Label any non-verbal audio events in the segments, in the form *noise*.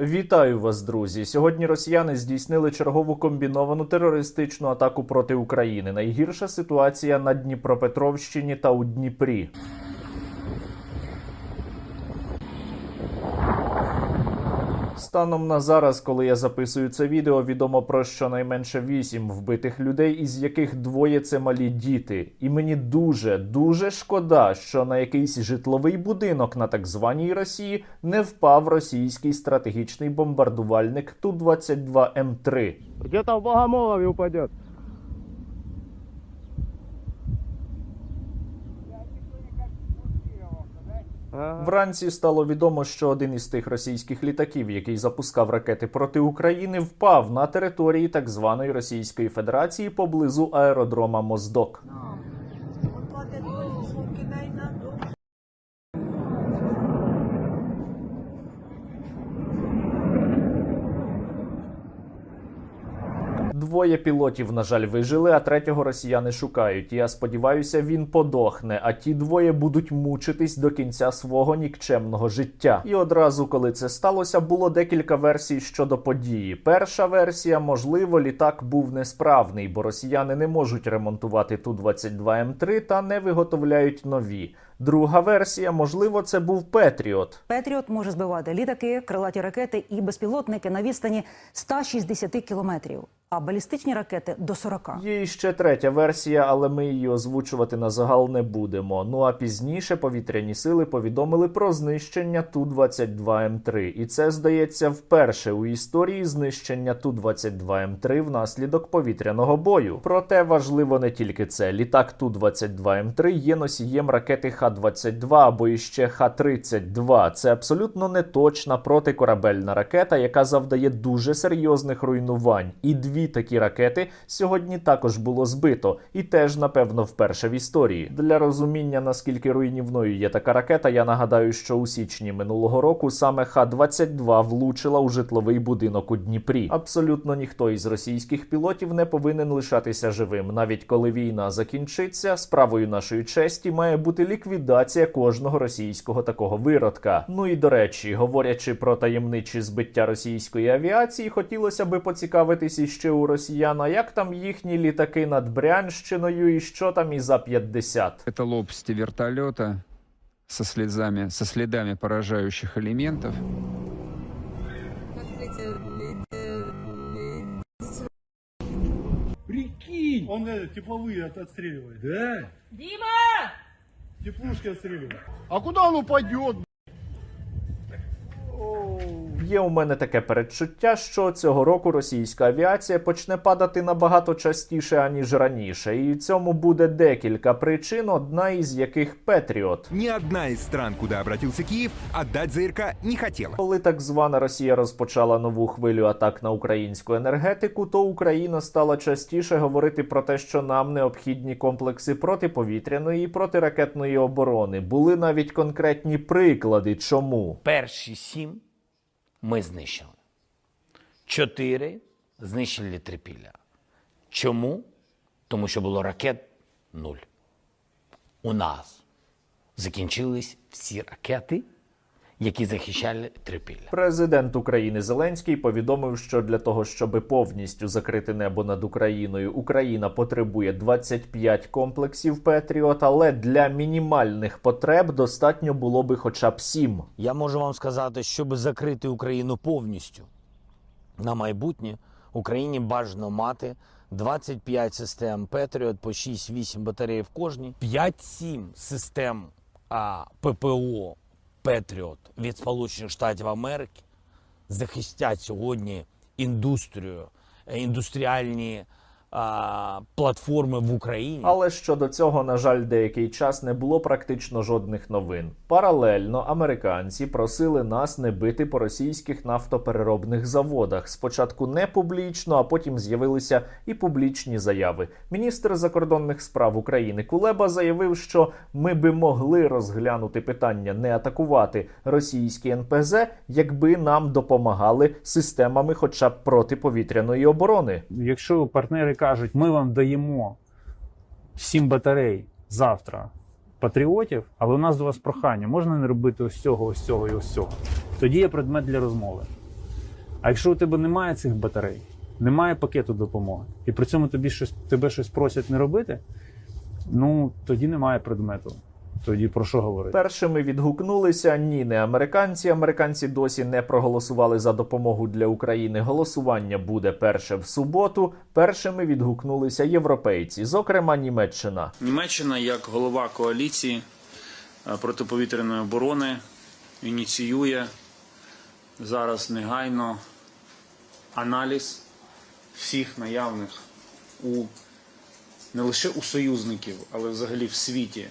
Вітаю вас, друзі! Сьогодні росіяни здійснили чергову комбіновану терористичну атаку проти України. Найгірша ситуація на Дніпропетровщині та у Дніпрі. Станом на зараз, коли я записую це відео, відомо про щонайменше вісім вбитих людей, із яких двоє це малі діти. І мені дуже дуже шкода, що на якийсь житловий будинок на так званій Росії не впав російський стратегічний бомбардувальник Ту-22 М3. Де-то в Богомолове упадет. Вранці стало відомо, що один із тих російських літаків, який запускав ракети проти України, впав на території так званої Російської Федерації поблизу аеродрома Моздок. Двоє пілотів, на жаль, вижили, а третього росіяни шукають. Я сподіваюся, він подохне. А ті двоє будуть мучитись до кінця свого нікчемного життя. І одразу, коли це сталося, було декілька версій щодо події. Перша версія, можливо, літак був несправний, бо росіяни не можуть ремонтувати ту 22 М3 та не виготовляють нові. Друга версія, можливо, це був Петріот. Петріот може збивати літаки, крилаті ракети і безпілотники на відстані 160 кілометрів, а балістичні ракети до 40. Є ще третя версія, але ми її озвучувати на загал не будемо. Ну а пізніше повітряні сили повідомили про знищення Ту-22М3. І це здається вперше у історії знищення Ту-22М3 внаслідок повітряного бою. Проте важливо не тільки це. Літак Ту-22М3 є носієм ракети Х-22 або іще Х-32. Це абсолютно неточна протикорабельна ракета, яка завдає дуже серйозних руйнувань. І дві такі ракети сьогодні також було збито, і теж, напевно, вперше в історії. Для розуміння наскільки руйнівною є така ракета, я нагадаю, що у січні минулого року саме Х-22 влучила у житловий будинок у Дніпрі. Абсолютно ніхто із російських пілотів не повинен лишатися живим. Навіть коли війна закінчиться, справою нашої честі має бути ліквідація кожного російського такого виродка. Ну і до речі, говорячи про таємничі збиття російської авіації, хотілося би поцікавитись іще у росіян, а як там їхні літаки над Брянщиною, і що там із А-50? Это лопасти вертолета со слезами, со следами поражающих элементов. Прикинь! Он э, тепловые от- отстреливает. Да? Дима! Теплушки отстреливают. А куда он упадет? Є у мене таке передчуття, що цього року російська авіація почне падати набагато частіше аніж раніше, і цьому буде декілька причин, одна із яких Петріот. Ни одна из стран, куда обратился Киев, отдать ЗРК не хотела. Коли так звана Росія розпочала нову хвилю атак на українську енергетику, то Україна стала частіше говорити про те, що нам необхідні комплекси протиповітряної і протиракетної оборони. Були навіть конкретні приклади, чому. Перші сім ми знищили. Чотири знищили трипілля. Чому? Тому що було ракет нуль. У нас закінчились всі ракети, які захищали трипілля. Президент України Зеленський повідомив, що для того, щоб повністю закрити небо над Україною, Україна потребує 25 комплексів Петріот, але для мінімальних потреб достатньо було би хоча б 7. Я можу вам сказати, щоб закрити Україну повністю на майбутнє, Україні бажано мати 25 систем Петріот по 6-8 батарей в кожній, 5-7 систем а, ППО Петріот від Сполучених Штатів Америки захистять сьогодні індустрію, е, індустріальні а, платформи в Україні. Але щодо цього, на жаль, деякий час не було практично жодних новин. Паралельно американці просили нас не бити по російських нафтопереробних заводах. Спочатку не публічно, а потім з'явилися і публічні заяви. Міністр закордонних справ України Кулеба заявив, що ми би могли розглянути питання не атакувати російські НПЗ, якби нам допомагали системами, хоча б протиповітряної оборони. Якщо партнери кажуть, ми вам даємо 7 батарей завтра патріотів, але у нас до вас прохання, можна не робити ось цього, ось цього і ось цього. Тоді є предмет для розмови. А якщо у тебе немає цих батарей, немає пакету допомоги, і при цьому тобі щось, тебе щось просять не робити, ну тоді немає предмету. Тоді про що говорити? Першими відгукнулися ні, не американці. Американці досі не проголосували за допомогу для України. Голосування буде перше в суботу. Першими відгукнулися європейці, зокрема Німеччина. Німеччина як голова коаліції е, протиповітряної оборони ініціює зараз негайно аналіз всіх наявних у не лише у союзників, але взагалі в світі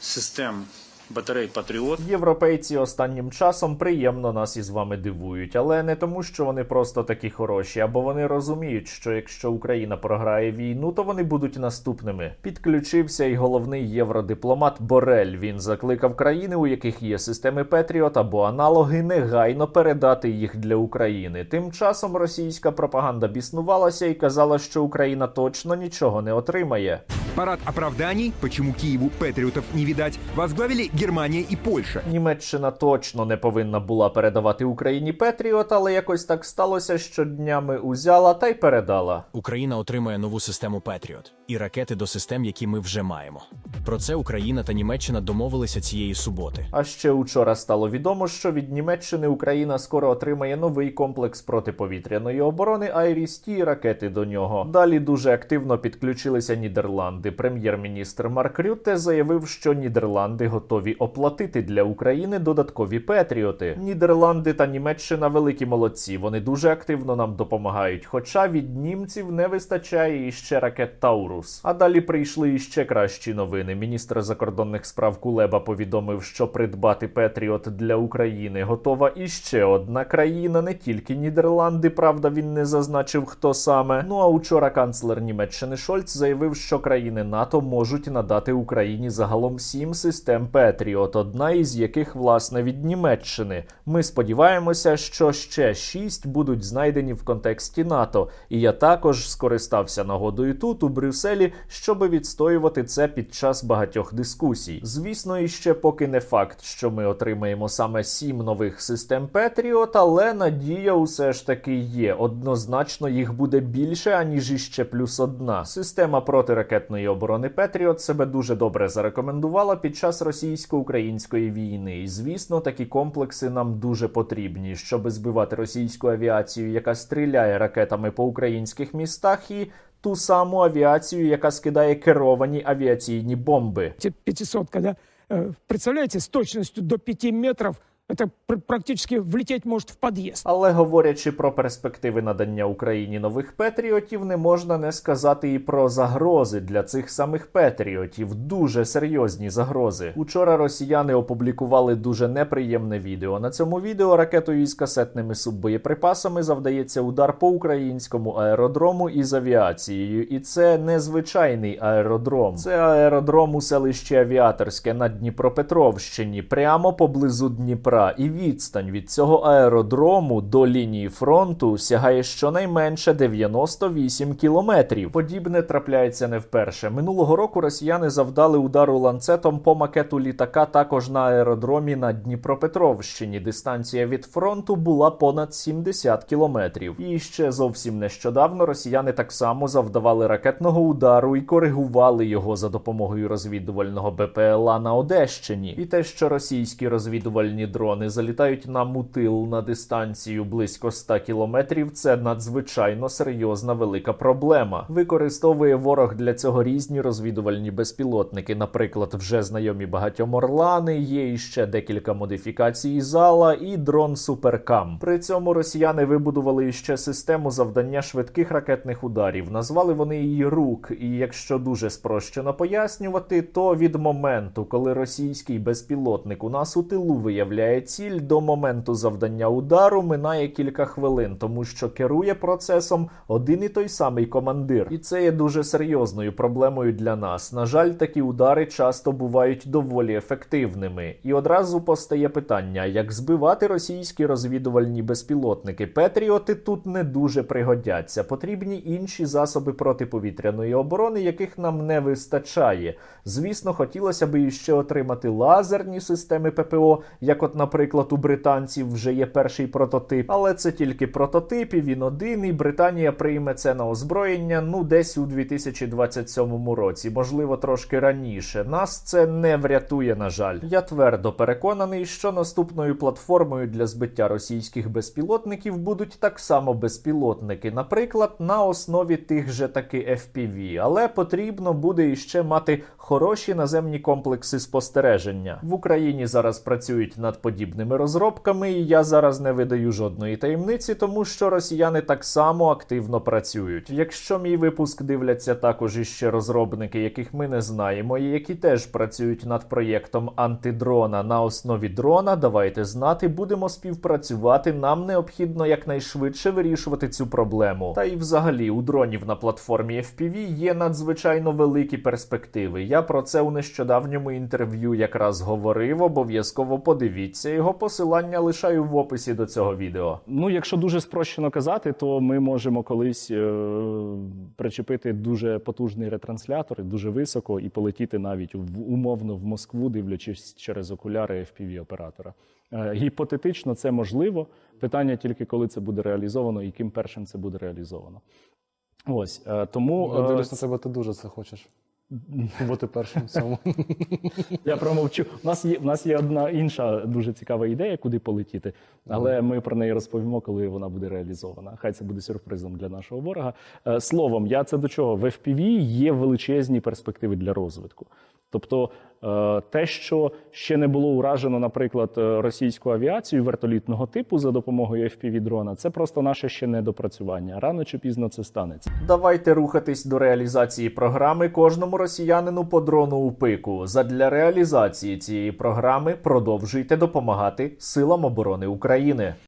систем батарей Патріот. Європейці останнім часом приємно нас із вами дивують, але не тому, що вони просто такі хороші, або вони розуміють, що якщо Україна програє війну, то вони будуть наступними. Підключився і головний євродипломат Борель. Він закликав країни, у яких є системи Петріот або аналоги, негайно передати їх для України. Тим часом російська пропаганда біснувалася і казала, що Україна точно нічого не отримає. Парад оправданий, почему Киеву патриотов не видать, возглавили Германия и Польша. Німеччина точно не повинна була передавати Україні Петріот, але якось так сталося, що днями узяла та й передала. Україна отримає нову систему Петріот і ракети до систем, які ми вже маємо. Про це Україна та Німеччина домовилися цієї суботи. А ще учора стало відомо, що від Німеччини Україна скоро отримає новий комплекс протиповітряної оборони Айріс-Ті і ракети до нього. Далі дуже активно підключилися Нідерланди. Прем'єр-міністр Марк Рютте заявив, що Нідерланди готові оплатити для України додаткові петріоти. Нідерланди та Німеччина великі молодці. Вони дуже активно нам допомагають. Хоча від німців не вистачає іще ракет Таурус. А далі прийшли іще кращі новини. Міністр закордонних справ Кулеба повідомив, що придбати Петріот для України готова іще одна країна, не тільки Нідерланди. Правда, він не зазначив, хто саме. Ну а учора канцлер Німеччини Шольц заявив, що країни НАТО можуть надати Україні загалом сім систем Петріот, одна із яких власне від Німеччини. Ми сподіваємося, що ще шість будуть знайдені в контексті НАТО. І я також скористався нагодою тут, у Брюсселі, щоби відстоювати це під час багатьох дискусій. Звісно, і ще поки не факт, що ми отримаємо саме сім нових систем Петріот, але надія усе ж таки є. Однозначно їх буде більше, аніж іще плюс одна. Система протиракетної оборони Петріот себе дуже добре зарекомендувала під час російсько-української війни. І звісно, такі комплекси нам дуже потрібні, щоб збивати російську авіацію, яка стріляє ракетами по українських містах, і ту саму авіацію, яка скидає керовані авіаційні бомби. 500, когда, э, представляете, с точностью до 5 метров это пр- практически влететь может в подъезд. Але говорячи про перспективи надання Україні нових петріотів, не можна не сказати і про загрози для цих самих петріотів. Дуже серйозні загрози. Учора росіяни опублікували дуже неприємне відео. На цьому відео ракетою із касетними суббоєприпасами завдається удар по українському аеродрому із авіацією. І це незвичайний аеродром. Це аеродром у селищі Авіаторське на Дніпропетровщині, прямо поблизу Дніпра. І відстань від цього аеродрому до лінії фронту сягає щонайменше 98 кілометрів. Подібне трапляється не вперше. Минулого року росіяни завдали удару ланцетом по макету літака також на аеродромі на Дніпропетровщині. Дистанція від фронту була понад 70 кілометрів. І ще зовсім нещодавно росіяни так само завдавали ракетного удару і коригували його за допомогою розвідувального БПЛА на Одещині. І те, що російські розвідувальні дрони залітають нам у тил на дистанцію близько 100 кілометрів, це надзвичайно серйозна велика проблема. Використовує ворог для цього різні розвідувальні безпілотники, наприклад, вже знайомі багатьом Орлани, є іще декілька модифікацій зала і дрон Суперкам. При цьому росіяни вибудували іще систему завдання швидких ракетних ударів. Назвали вони її рук. І якщо дуже спрощено пояснювати, то від моменту, коли російський безпілотник у нас у тилу виявляє ціль, до моменту завдання удару минає кілька хвилин, тому що керує процесом один і той самий командир. І це є дуже серйозною проблемою для нас. На жаль, такі удари часто бувають доволі ефективними. І одразу постає питання: як збивати російські розвідувальні безпілотники? Петріоти тут не дуже пригодяться. Потрібні інші засоби протиповітряної оборони, яких нам не вистачає. Звісно, хотілося б іще отримати лазерні системи ППО, як, от, наприклад, у британців вже є перший прототип, але це тільки прототип, і він один, і Британія прийме це на озброєння ну десь у 2027 році, можливо, трошки раніше. Нас це не врятує, на жаль. Я твердо переконаний, що наступною платформою для збиття російських безпілотників будуть так само безпілотники, наприклад, на основі тих же таки FPV, але потрібно буде іще мати хороші наземні комплекси спостереження. В Україні зараз працюють над подібними розробками, і я зараз не видаю жодної таємниці, тому що росіяни так само активно працюють. Якщо мій випуск дивляться також іще розробники, яких ми не знаємо, і які теж працюють над проєктом антидрона на основі дрона, давайте знати, будемо співпрацювати. Нам необхідно якнайшвидше вирішувати цю проблему. Та і взагалі у дронів на платформі FPV є надзвичайно великі перспективи. Я про це у нещодавньому інтерв'ю якраз говорив. Обов'язково подивіться його посилання лишаю в описі до цього відео. Ну, якщо дуже спрощено казати, то ми можемо колись е, причепити дуже потужний ретранслятор дуже високо і полетіти навіть в, умовно в Москву, дивлячись через окуляри FPV оператора. Е, гіпотетично це можливо. Питання тільки коли це буде реалізовано і ким першим це буде реалізовано. Ось е, тому е, дивлюсь на тебе, ти дуже це хочеш. Бути першим в цьому. *laughs* Я промовчу. У нас є у нас є одна інша дуже цікава ідея, куди полетіти, але ми про неї розповімо, коли вона буде реалізована. Хай це буде сюрпризом для нашого ворога. Е, Словом, я це до чого? В FPV є величезні перспективи для розвитку. Тобто е, те, що ще не було уражено, наприклад, е, російську авіацію вертолітного типу за допомогою fpv дрона, це просто наше ще недопрацювання. Рано чи пізно це станеться. Давайте рухатись до реалізації програми кожному росіянину по дрону у пику. Задля реалізації цієї програми продовжуйте допомагати силам оборони України.